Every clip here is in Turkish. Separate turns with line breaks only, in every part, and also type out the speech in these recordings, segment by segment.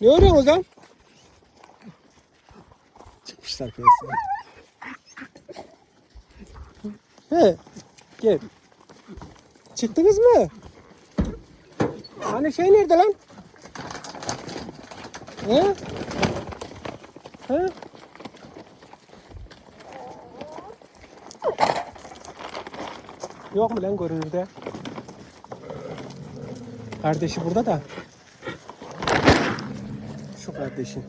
Ne arıyorsun lan? Çıkmışlar piyasaya. He, gel. Çıktınız mı? Hani şey nerede lan? He? He? Yok mu lan görünürde? Kardeşi burada da. Şu kardeşin.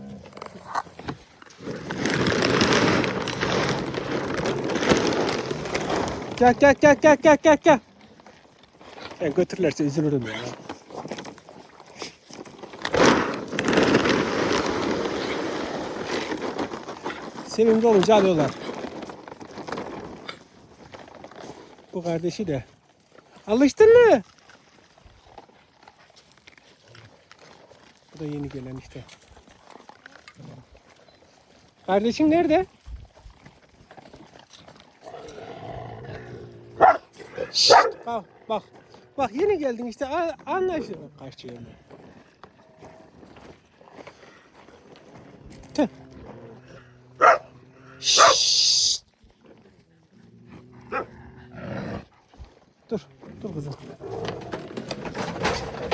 Gel gel gel gel gel gel gel. Ben götürürlerse üzülürüm ya. Sevimli olunca alıyorlar. Bu kardeşi de. Alıştın mı? Bu da yeni gelen işte. Kardeşin nerede? Şşt, bak bak. Bak yeni geldin işte a- anlaşılır. Kaçıyor mu? Tüh. Şşt. Dur, dur kızım. Ulan Vural sen ne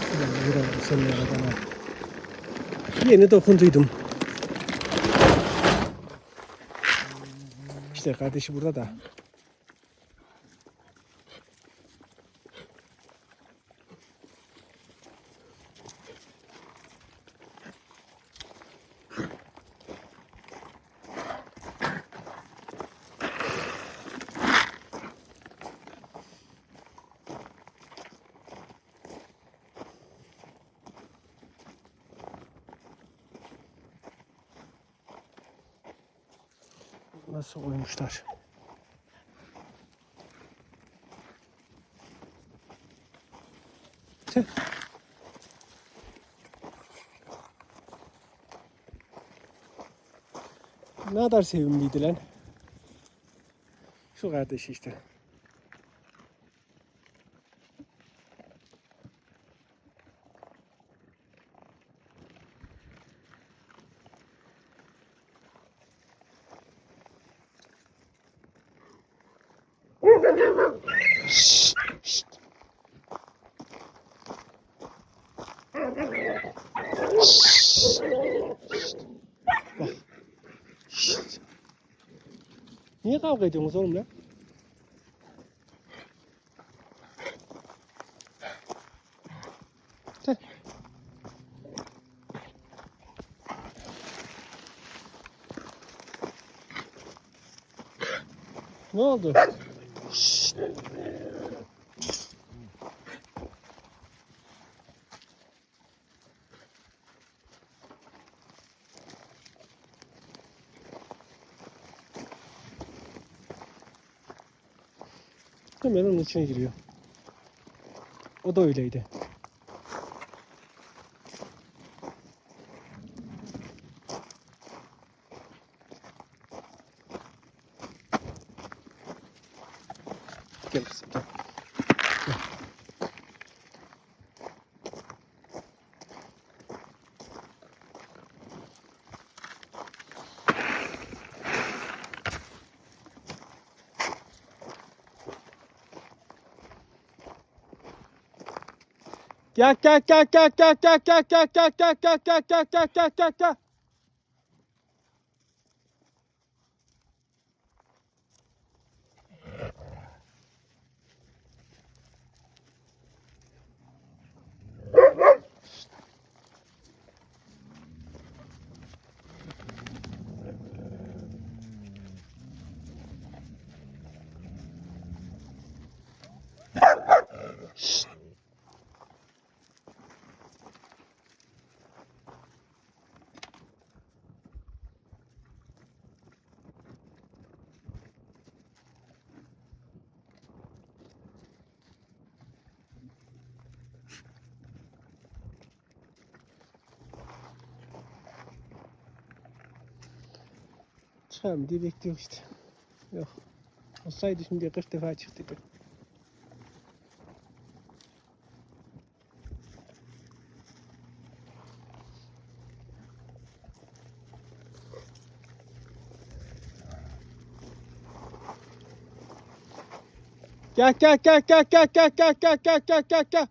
adama. Yeni dokunduydum. İşte kardeşi burada da. Nasıl koymuşlar? Tüh. Ne kadar sevimliydi lan. Şu kardeşi işte. Şşt, şşt. Şşt, şşt. Niye kavga ediyorsunuz oğlum lan? Ne oldu? Hemen onun içine giriyor. O da öyleydi. Gel kızım gel. Gel. Gel gel gel gel gel gel gel gel gel gel gel gel gel gel gel gel gel. Çıkar mı diye bekliyorum işte. Yok. Olsaydı şimdi 40 defa çıktı. Gel gel gel gel gel gel gel gel gel gel gel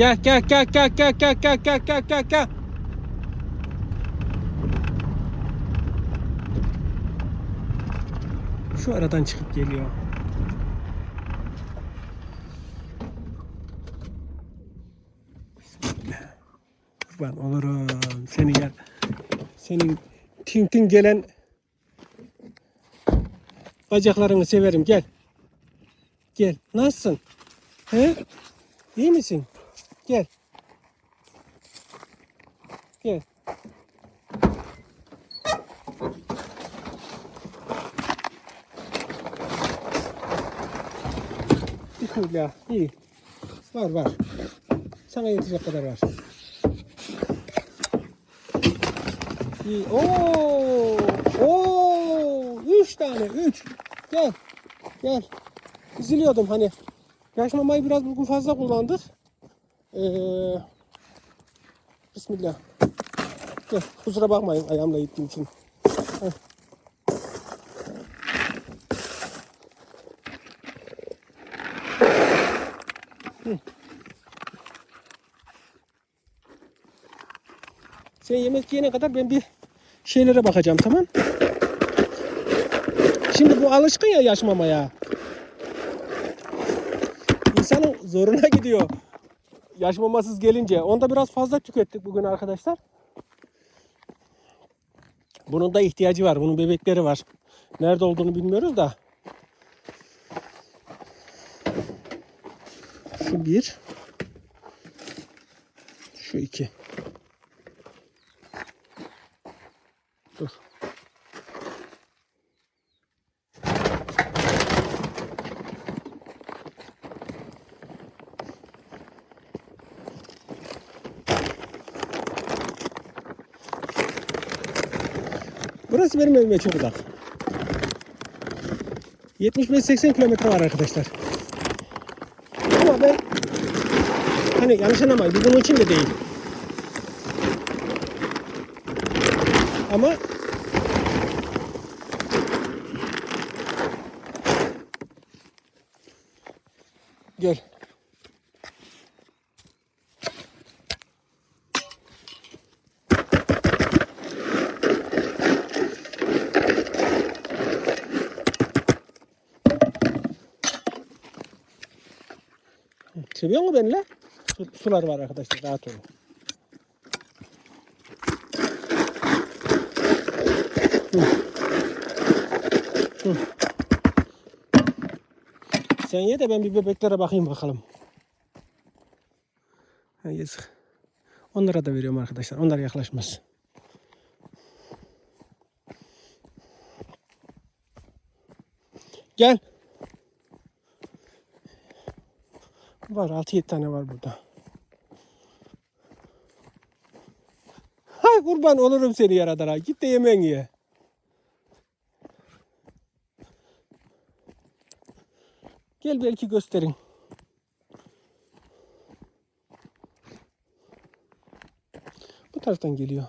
gel. Gel gel gel gel gel gel gel gel gel gel. Şu aradan çıkıp geliyor. Kurban olurum. Seni gel. Senin tintin gelen bacaklarını severim. Gel. Gel. Nasılsın? He? İyi misin? Gel. Gel. Bismillah. İyi. Var var. Sana yetecek kadar var. İyi. Oo! Oo! Üç tane. Üç. Gel. Gel. Üzülüyordum hani. Yaş mamayı biraz bugün fazla kullandık. Ee, Bismillah. Gel, kusura bakmayın ayağımla gittiğim için. Sen yemek yiyene kadar ben bir şeylere bakacağım tamam? Şimdi bu alışkın ya yaş mamaya. İnsanın zoruna gidiyor yaş mamasız gelince. Onda biraz fazla tükettik bugün arkadaşlar. Bunun da ihtiyacı var. Bunun bebekleri var. Nerede olduğunu bilmiyoruz da. Şu bir. Şu iki. Dur. Burası benim evime çok uzak. 75-80 kilometre var arkadaşlar. Ama ben hani yanlış anlamayın bu bunun için de değil. Ama gel. Seviyor mu beni lan? Su, sular var arkadaşlar rahat olun. Sen ye de ben bir bebeklere bakayım bakalım. Ha, yazık. Onlara da veriyorum arkadaşlar. Onlar yaklaşmaz. Gel. Var 6-7 tane var burada. Hay kurban olurum seni yaradana. Git de yemen ye. Gel belki gösterin. Bu taraftan geliyor.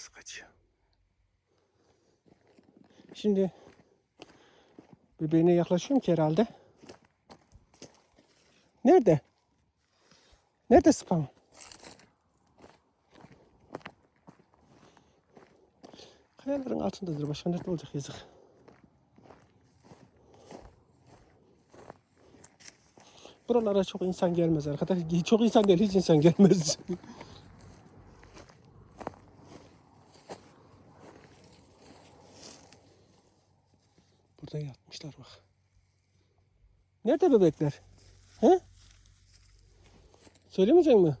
Nasıl kaçıyor? Şimdi bebeğine yaklaşıyorum ki herhalde. Nerede? Nerede spam? Kayaların altındadır. Başka nerede olacak yazık. Buralara çok insan gelmez arkadaş. Çok insan değil, hiç insan gelmez. Burada yatmışlar bak. Nerede bebekler? He? Söylemeyecek mi?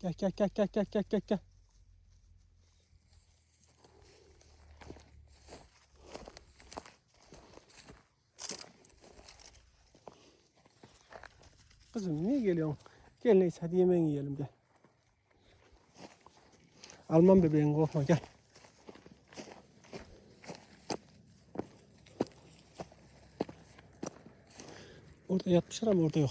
Gel gel gel gel gel gel gel gel. Kızım niye geliyorsun? Gel neyse hadi yemeğini yiyelim gel. Alman bebeğin korkma gel. Orada yatmışlar ama orada yok.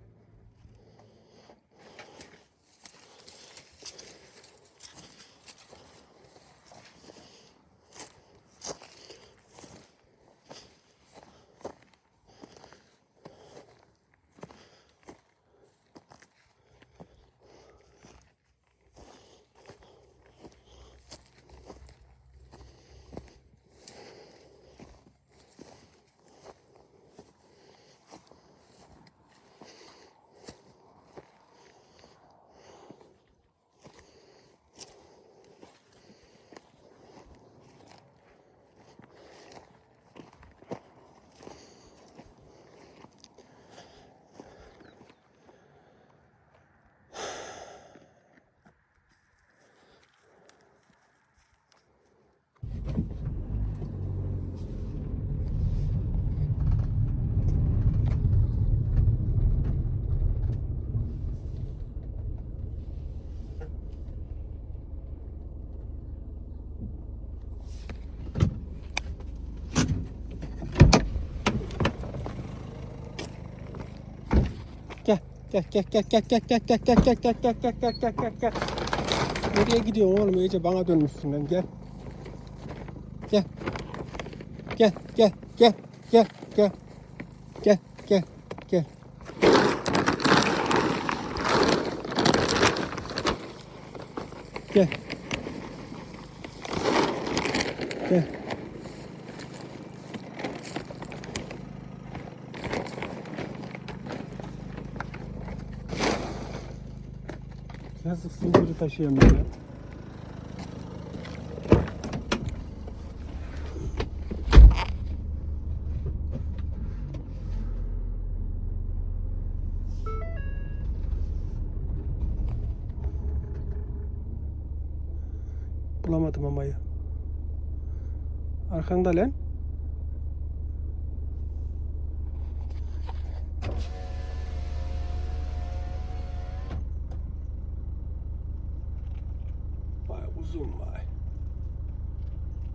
gel. Gel gel gel gel gel gel gel gel gel gel gel gel gel gel gel Nereye gidiyorsun oğlum iyice bana dönmüşsün lan gel Gel Gel gel gel gel gel Gel gel gel Gel Gel Yazık zinciri taşıyamıyor ya. Bulamadım amayı. Arkanda lan. Vay uzun vay.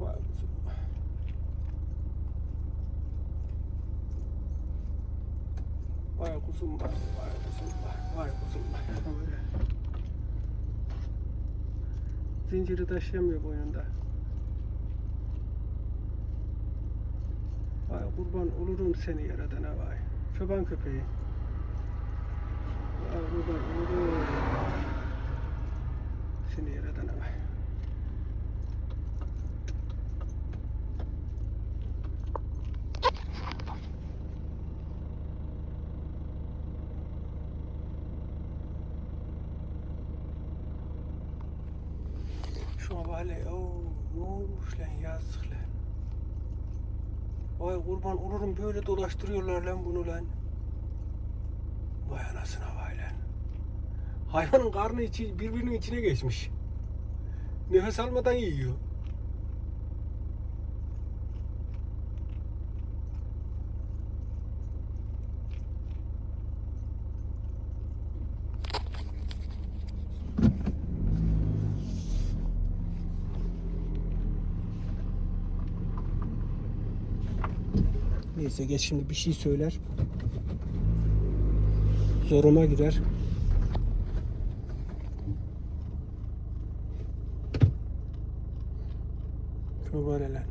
Vay uzun vay. kuzum var, vay kuzum var, vay kuzum var. Böyle. Zinciri taşıyamıyor boynunda. Vay kurban olurum seni yaradana vay. Çoban köpeği. Vay kurban olurum. Seni yaradana vay. Şu havale ooo ne olmuş lan yazık lan. Vay kurban olurum böyle dolaştırıyorlar lan bunu lan. Vay anasına vay lan. Hayvanın karnı içi birbirinin içine geçmiş. Nefes almadan yiyor. Geç şimdi bir şey söyler. Zoruma girer. Çoban lan.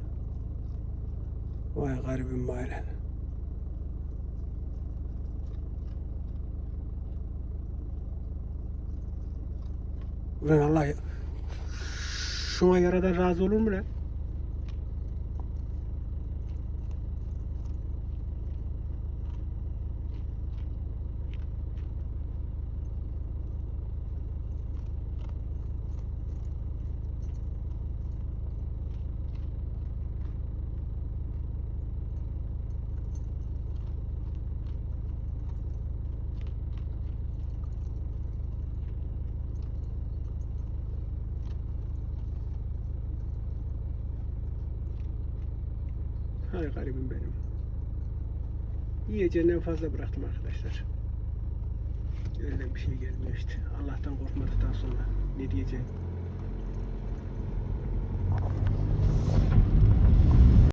Vay garibim vay lan. Ulan Allah. Şuna yaradan razı olur mu lan? Hay garibim benim. Yiyeceğinden fazla bıraktım arkadaşlar. Öyle bir şey gelmiyor işte. Allah'tan korkmadıktan sonra ne diyeceğim?